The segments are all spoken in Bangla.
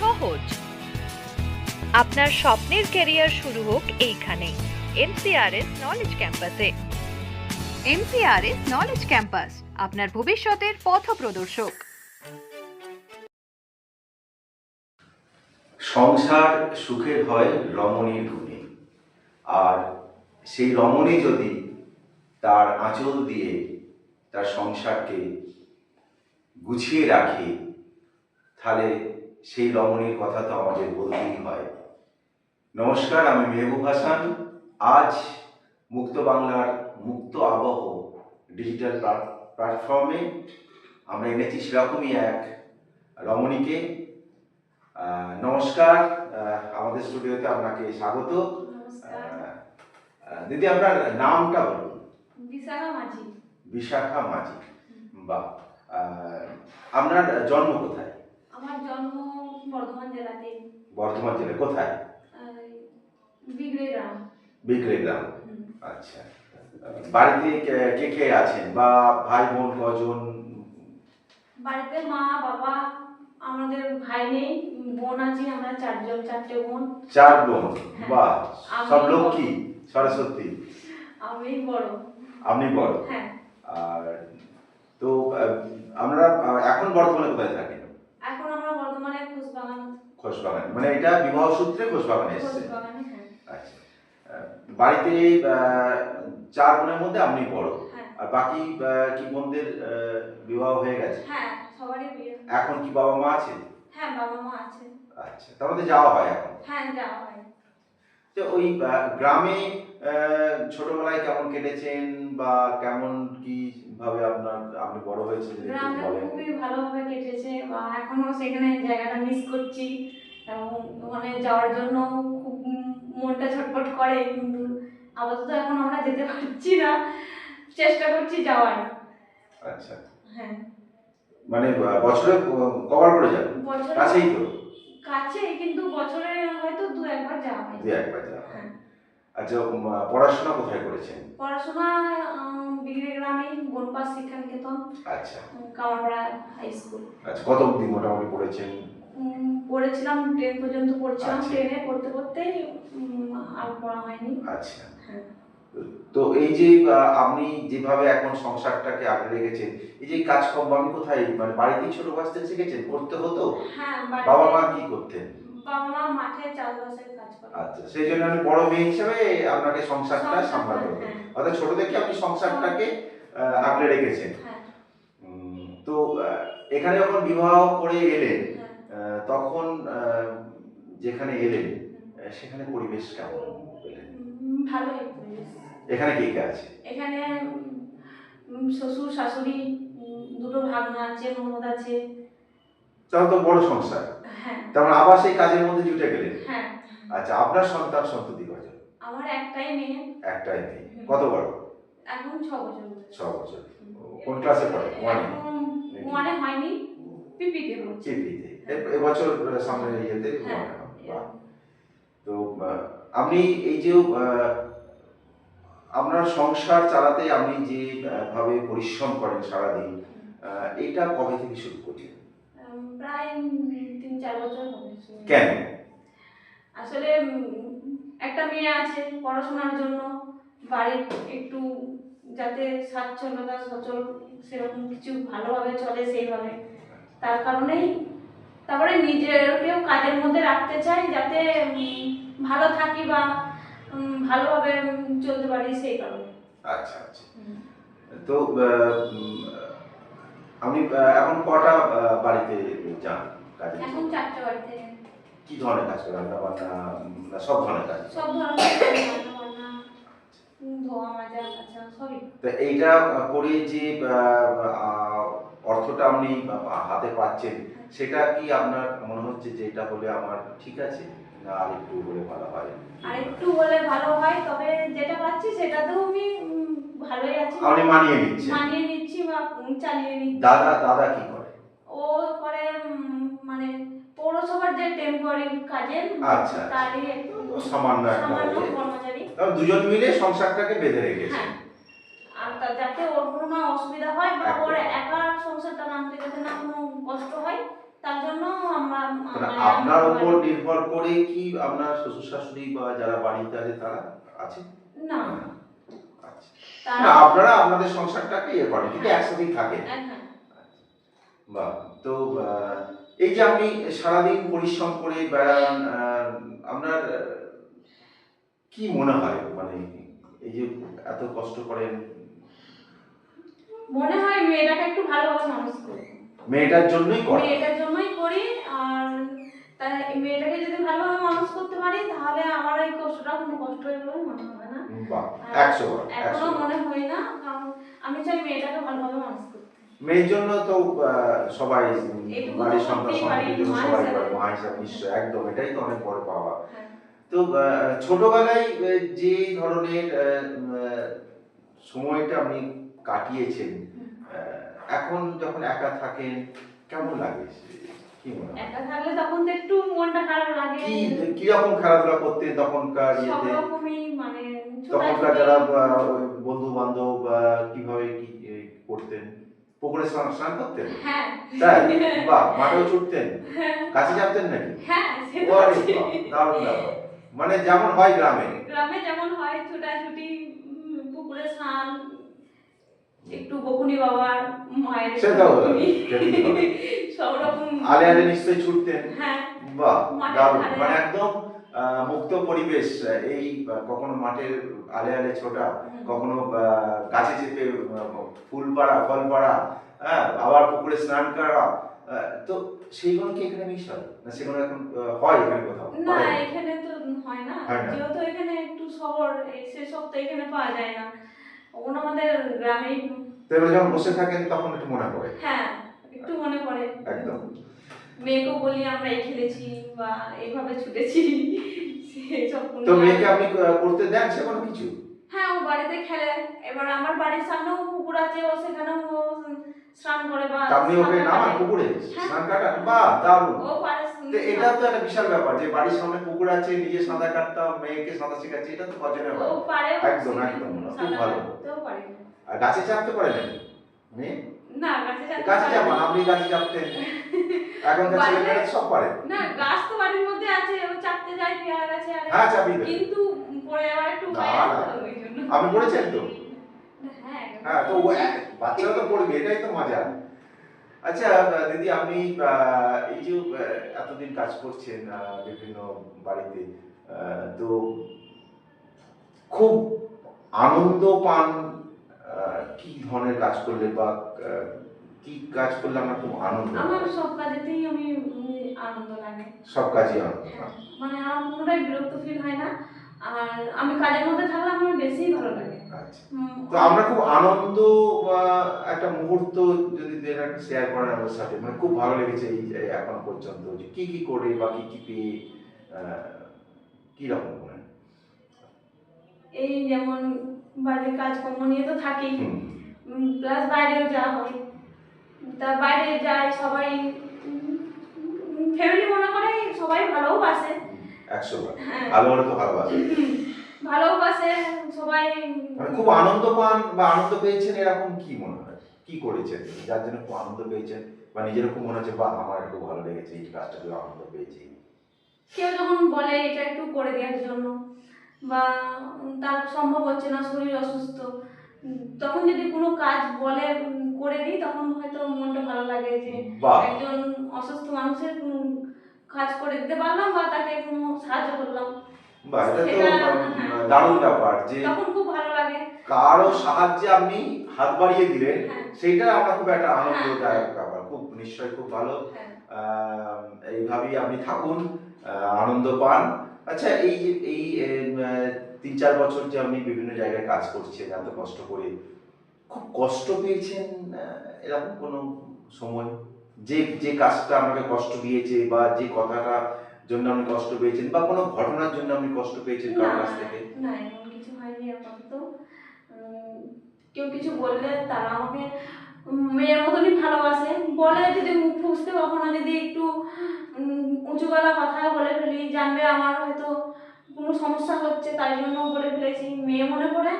সহজ। আপনার স্বপ্নের ক্যারিয়ার শুরু হোক এইখানে, এমসিআরএস নলেজ ক্যাম্পাসে এমসিআরএস নলেজ ক্যাম্পাস আপনার ভবিষ্যতের পথ প্রদর্শক। সংসার সুখের হয় রমণীর গুণে। আর সেই রমণী যদি তার আঁচল দিয়ে তার সংসারকে গুছিয়ে রাখে, তাহলে সেই রমণীর কথা তো আমাদের বলতেই হয়। নমস্কার আমি মেহবুব হাসান। আজ মুক্ত বাংলার মুক্ত আবহ ডিজিটাল প্ল্যাটফর্মে আমরা এনেছি সেরকমই এক রমণীকে। নমস্কার। আমাদের স্টুডিওতে আপনাকে স্বাগত। দিদি আপনার নামটা বলুন। বিশাখা মাঝি। বিশাখা মাঝি। বা আপনার জন্ম কোথায়? আমার জন্ম বর্ধমান জেলাতে। বর্ধমান জেলা কোথায়? বিগড়ে গ্রাম। বিক্রে গ্রাম। আচ্ছা। বাড়িতে কে- কে কে আছেন? বা ভাই বোন কজন? বাড়িতে মা বাবা আমাদের ভাই নেই বোন আছে আমরা চারজন চারটে বোন। চার বোন? হ্যাঁ। বা সব বড়। লক্ষ্মী সরস্বতী? আমি বড়। আপনি বড়? হ্যাঁ। আর তো আমরা এখন বর্তমানে কোথায় বর্তমানে খুশবাগান। মানে এটা বিবাহ সূত্রে খোশবাগানে এসছে। হ্যাঁ। আচ্ছা। বাড়িতে চার বোনের মধ্যে আপনি বড়। হ্যাঁ। আর বাকি কি বোনদের বিবাহ হয়ে গেছে? হ্যাঁ সবারই বিয়ে। এখন কি বাবা মা আছে? হ্যাঁ বাবা মা আছে। আচ্ছা তার মধ্যে যাওয়া হয় এখন? হ্যাঁ যাওয়া হয়। তো ওই গ্রামে ছোটবেলায় কেমন কেটেছেন বা কেমন কি ভাবে আপনার আপনি বড় হয়েছেন যদি একটু গ্রামে বলেন। খুবই ভালোভাবে কেটেছে বা এখনও সেখানে জায়গাটা মিস করছি। এবং ওখানে যাওয়ার জন্য খুব মনটা ছটফট করে কিন্তু আপাতত এখন আমরা যেতে পারছি না। চেষ্টা করছি যাওয়ার। আচ্ছা। হ্যাঁ। মানে বছরে ক- কবার করে বছরে কাছেই তো? কাছে কিন্তু বছরে হয়তো দু একবার যাওয়া হয় দু একবার যাওয়া হয়। আচ্ছা পড়াশোনা কোথায় করেছেন? পড়াশোনা বিগড়ে গ্রামে বনপাস শিক্ষা নিকেতন আচ্ছা কামারপাড়া হাই স্কুল আচ্ছা কত অবধি মোটামুটি পড়েছেন? পড়েছিলাম টেন পর্যন্ত পড়ছিলাম আচ্ছা। টেনে পড়তে পড়তেই আর পড়া হয়নি। আচ্ছা। হ্যাঁ। তো এই যে আপনি যেভাবে এখন সংসারটাকে আগলে রেখেছেন এই যে কাজকর্ম আমি কোথায় মানে বাড়িতেই ছোট কাজ শিখেছেন? করতে হতো? হ্যাঁ বাবা মা কি করতেন? মা মাঠে চাষবাসের কাজ করে। আচ্ছা সেই জন্য আমি বড় মেয়ে হিসেবে আপনাকে সংসারটা সংসার, সামলাতে হতো হ্যাঁ। অর্থাৎ ছোট থেকে আপনি সংসারটাকে আগলে রেখেছেন। হ্যাঁ। তো এখানে যখন বিবাহ করে এলেন হ্যাঁ। তখন যেখানে এলেন সেখানে পরিবেশ কেমন পেলেন? ভালোই এখানে কে কে আছে? এখানে শ্বশুর শাশুড়ি দুটো ভাগনা আছে ননদ আছে। তাহলে তো বড় সংসার। তারপর আবার সেই কাজের মধ্যে জুটে গেলেন হ্যাঁ। আচ্ছা আপনার সন্তান সন্ততি কজন আমার একটাই মেয়ে। একটাই মেয়ে। কত বড়? এখন ছ বছর। বয়স। ছ বছর। কোন ক্লাসে পড়ে? ওয়ানে? ওয়ানে হয়নি। পিপিতে হচ্ছে চিপিতে এবছর সামনে ইয়েতে হ্যাঁ। বাহ। তো আপনি এই যে আপনার সংসার চালাতে আপনি যে ভাবে পরিশ্রম করেন সারাদিন এটা কবে থেকে শুরু করলেন? প্রায় তিন চার বছর হবে কেন? আসলে একটা মেয়ে আছে পড়াশোনার জন্য বাড়ির একটু যাতে স্বাচ্ছন্দ্যতা সচল সেরকম কিছু ভালোভাবে চলে সেইভাবে। তার কারণেই তারপরে নিজেরকেও কাজের মধ্যে রাখতে চাই যাতে ভালো থাকি বা ভালোভাবে চলতে পারি সেই কারণে। আচ্ছা আচ্ছা। তো আপনি এখন কটা বাড়িতে যান? কাজে এখন চারটে বাড়িতে কি ধরনের কাজ করেন রান্না বান্না সব ধরনের কাজ? সব ধরনের তো এইটা করে যে অর্থটা আপনি হাতে পাচ্ছেন সেটা কি আপনার মনে হচ্ছে যে এটা হলে আমার ঠিক আছে না আর একটু হলে ভালো হয়? আর একটু হলে ভালো হয় তবে যেটা পাচ্ছি সেটাতেও আমি ভালোই আছি। আপনি মানিয়ে নিচ্ছেন। মানিয়ে নিচ্ছি বা চালিয়ে নিচ্ছি। দাদা দাদা কি করে? ও করে পৌরসভার যে টেম্পোরারি কাজের আচ্ছা। তারই একটু সামান্য একটা। কর্মচারী। তাহলে দুজন মিলে সংসারটাকে বেঁধে রেখেছে। হ্যাঁ। আর তা যাতে ওর কোনো না অসুবিধা হয় বা ওর একার সংসারটা নামতে যাতে না কোনো কষ্ট হয় তার জন্য আমরা মানে আপনার উপর নির্ভর করে কি আপনার শ্বশুর শাশুড়ি বা যারা বাড়িতে আছে তারা আছে? না। আচ্ছা। না আপনারা আপনাদের সংসারটাকে ইয়ে করেন কিন্তু একসাথেই থাকেন। বা তো আহ, এই যে আপনি সারাদিন পরিশ্রম করে বেড়ান আপনার কি মনে হয়? মানে এই যে এত কষ্ট করেন মনে হয় মেয়েটাকে একটু ভালোভাবে মানুষ করব। মেয়েটার জন্যই করেন মেয়েটার জন্যই করি আর তাই মেয়েটাকে যদি ভালোভাবে মানুষ করতে পারি তাহলে আমার এই কষ্টটা কোনো কষ্ট হয়ে বলে মনে হবে না। বাহ আর একশো বার এখনও মনে হয় না কারণ আমি চাই মেয়েটাকে ভালোভাবে মানুষ করতে মেয়ের জন্য তো সবাই বাড়ির সন্তান সন্তানের জন্য সবাই। করে মা হিসাবে নিশ্চয় একদম এটাই তো অনেক বড় পাওয়া। হ্যাঁ। তো ছোটবেলায় যে ধরনের সময়টা আপনি কাটিয়েছেন এখন যখন একা থাকেন কেমন লাগে? কি মনে হয়? একা থাকলে তখন তো একটু মনটা খারাপ লাগে। কি কীরকম খেলাধুলা করতেন তখনকার ইয়েতে? মানে তখনকার যারা বন্ধু বান্ধব কীভাবে কি করতেন? পুকুরে স্নান স্নান করতেন? হ্যাঁ। তাই? বাহ মাঠেও ছুটতেন? হ্যাঁ, কাছে যাতেন নাকি? হ্যাঁ দারুণ দারুণ। মানে যেমন হয় গ্রামে? গ্রামে যেমন হয় ছোটাছুটি পুকুরে স্নান একটু বকুনি বাবার মায়ের সে তো বকুনি। যেতেই হবে। সব রকম। আলে আলে নিশ্চয়ই ছুটতেন। হ্যাঁ। বাহ দারুণ। মানে একদম মুক্ত পরিবেশ এই কখনো মাঠের আলে আলে ছোটা কখনো গাছে চেপে ফুল পাড়া ফল পাড়া হ্যাঁ আবার পুকুরে স্নান করা তো সেইগুলো কি এখানে মিস হয়? না সেগুলো এখন হয় এখানে কোথাও? না এখানে তো হয় না। যেহেতু এখানে একটু শহর সেসব তো এখানে পাওয়া যায় না। ওগুলো আমাদের গ্রামেই তো যখন বসে থাকেন তখন একটু মনে পড়ে। হ্যাঁ একটু মনে পড়ে। একদম। মেয়েকেও বলি আমরা এই খেলেছি বা এইভাবে ছুটেছি। তো মেয়েকে আপনি করতে দেন সে কোনো কিছু? হ্যাঁ ও বাড়িতে খেলে। এবার আমার বাড়ির সামনেও পুকুর আছে ও সেখানেও ও স্নান করে বা আপনি ওকে নামান পুকুরে? হ্যাঁ। স্নান কাটান? বাহ দারুণ। ও পারে তো এটা তো একটা বিশাল ব্যাপার যে বাড়ির সামনে পুকুর আছে নিজে সাঁতার কাটতাম মেয়েকে সাঁতার শেখাচ্ছে এটা তো ও পারে একদম, একদম, খুব ভালো। তো পারে। আর গাছে চাপতে পারে নাকি? মেয়ে? না গাছে চাপতে গাছে চাপান আপনি গাছে চাপতেন। এখনকার ছেলেমেয়েরা সব পারে। না গাছ তো বাড়ির মধ্যে আছে ও চাপতে যায় পেয়ারা গাছে আরে। হ্যাঁ দেন কিন্তু পরে আবার একটু না, আপনি পড়েছেন তো? হ্যাঁ হ্যাঁ তো বাচ্চারা তো পড়বে এটাই তো মজা। আচ্ছা দিদি আপনি এই যে এতদিন কাজ করছেন বিভিন্ন বাড়িতে তো খুব আনন্দ পান কি ধরনের কাজ করলে বা কি কাজ করলে আমার খুব আনন্দ আমার সব কাজেতেই আমি আনন্দ লাগে। সব কাজই আনন্দ? হ্যাঁ, মানে আমার কোনোটাই বিরক্ত ফিল হয় না। আর আমি কাজের মধ্যে থাকলে আমার বেশিই ভালো লাগে। আচ্ছা। তো আমরা খুব আনন্দ বা একটা মুহূর্ত যদি শেয়ার করেন আমাদের সাথে মানে খুব ভালো লেগেছে এই এখন পর্যন্ত। যে কি কি করে বা কি কি পেয়ে কি রকম মনে এই যেমন বাড়ির কাজকর্ম নিয়ে তো থাকি প্লাস বাইরেও যাওয়া হয়। তা বাইরে যায় সবাই ফ্যামিলি মনে করে সবাই ভালোবাসে একশো বার হ্যাঁ। ভালো হলে তো ভালোবাসে। ভালোবাসে সবাই মানে খুব আনন্দ পান বা আনন্দ পেয়েছেন এরকম কি মনে হয়? কি করেছেন? যার জন্য খুব আনন্দ পেয়েছেন? বা নিজের খুব মনে হচ্ছে বা আমার খুব ভালো লেগেছে এই কাজটা খুব আনন্দ পেয়েছি। কেউ যখন বলে এটা একটু করে দেওয়ার জন্য বা তার সম্ভব হচ্ছে না শরীর অসুস্থ তখন যদি কোনো কাজ বলে করে দিই তখন হয়তো মনটা ভালো লাগে যে একজন অসুস্থ মানুষের কাজ করে দিতে পারলাম বা তাকে কোনো সাহায্য করলাম। বাহ এটা তো সেটা, উম, হ্যাঁ। দারুণ ব্যাপার যে তখন খুব ভালো লাগে। কারও সাহায্যে আপনি হাত বাড়িয়ে দিলেন হ্যাঁ। সেইটা আমরা খুব একটা আনন্দদায়ক ব্যাপার খুব নিশ্চয়ই খুব ভালো। হ্যাঁ। এইভাবেই আপনি থাকুন আনন্দ পান। আচ্ছা এই যে এই তিন চার বছর যে আপনি বিভিন্ন জায়গায় কাজ করছেন এত কষ্ট করে কষ্ট পেয়েছেন এরকম কোনো সময়? যে যে কাজটা আমাকে কষ্ট দিয়েছে বা যে কথাটা জন্য আপনি কষ্ট পেয়েছেন বা কোনো ঘটনার জন্য আপনি কষ্ট পেয়েছেন কারোর কাছ থেকে? না এমন কিছু হয়নি আপাতত। কেউ কিছু বললে তারা আমাকে মেয়ের মতনই ভালোবাসে। বলে যদি মুখ ফুসতে কখনো যদি একটু উঁচু গলা কথা বলে ফেলি, জানবে আমার হয়তো কোনো সমস্যা হচ্ছে, তাই জন্য বলে ফেলেছি। মেয়ে মনে করে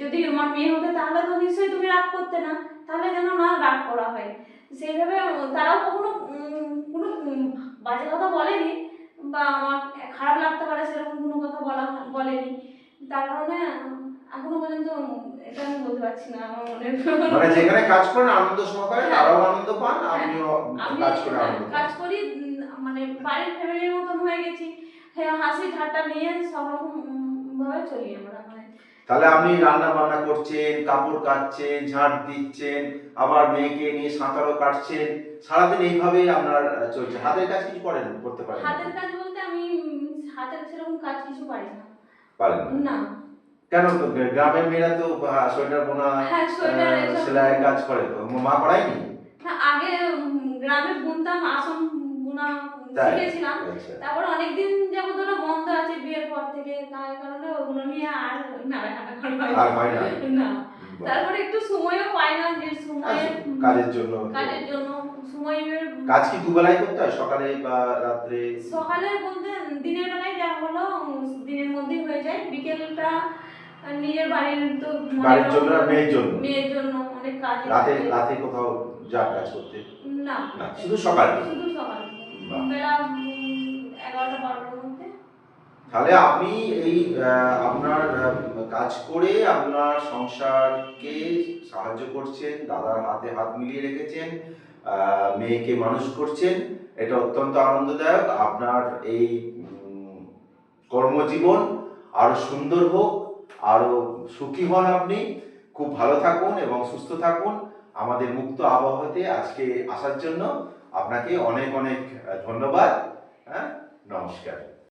যদি আমার মেয়ে হতে তাহলে তো নিশ্চয়ই তুমি রাগ করতে না। তাহলে যেন না রাগ করা হয়। সেইভাবে তারাও কখনো কোনো বাজে কথা বলেনি বা আমার খারাপ লাগতে পারে সেরকম কোনো কথা বলা বলেনি। তার কারণে এখনও পর্যন্ত এটা আমি বলতে পারছি না আমার মনে মানে যেখানে কাজ করেন আনন্দ সহকারে তারাও আনন্দ পান আপনিও আমি কাজ করে আনন্দ কাজ করি মানে বাড়ির ফ্যামিলির মতন হয়ে গেছি। হ্যাঁ হাসি ঠাট্টা নিয়ে সব রকম ভাবে চলি আমরা। তাহলে আপনি রান্না বান্না করছেন কাপড় কাটছেন ঝাঁট দিচ্ছেন আবার মেয়েকে নিয়ে সাঁতারও কাটছেন সারাদিন এইভাবে আপনার চলছে। হাতের কাজ কিছু করেন করতে পারেন? হাতের কাজ বলতে আমি হাতের সেরকম কাজ কিছু পারি না। পারেন না? কেন তো? গ্রামের মেয়েরা তো সোয়েটার বোনা হ্যাঁ সেলাইয়ের কাজ করে। তো মা করায়নি আগে গ্রামে বুনতাম আসন বুনা তাই? শিখেছিলাম। আচ্ছা। তারপর অনেকদিন যাবত ওটা বন্ধ আছে বিয়ের পর থেকে। তাই কারণে ওগুলো নিয়ে আর হয় আর হয় না? তারপরে একটু সময়ও পাই না যে সময়ে কাজের জন্য কাজের জন্য সময় কাজ কি দুবেলায় করতে হয়? সকালে বা রাত্রে? সকালে বলতে দিনের বেলায় যা হলো দিনের মধ্যেই হয়ে যায়। বিকেলটা নিজের বাড়ির তো বাড়ির জন্য মেয়ের জন্য? মেয়ের জন্য অনেক কাজ রাতে রাতে কোথাও যা কাজ করতে? না শুধু সকালে? শুধু সকাল। তাহলে আপনি এই আপনার কাজ করে আপনার সংসারকে সাহায্য করছেন, দাদার হাতে হাত মিলিয়ে রেখেছেন মেয়েকে মানুষ করছেন, এটা অত্যন্ত আনন্দদায়ক। আপনার এই কর্মজীবন আরও সুন্দর হোক, আরও সুখী হন আপনি। খুব ভালো থাকুন এবং সুস্থ থাকুন। আমাদের মুক্ত আবহাওয়াতে আজকে আসার জন্য আপনাকে অনেক অনেক ধন্যবাদ হ্যাঁ? নমস্কার।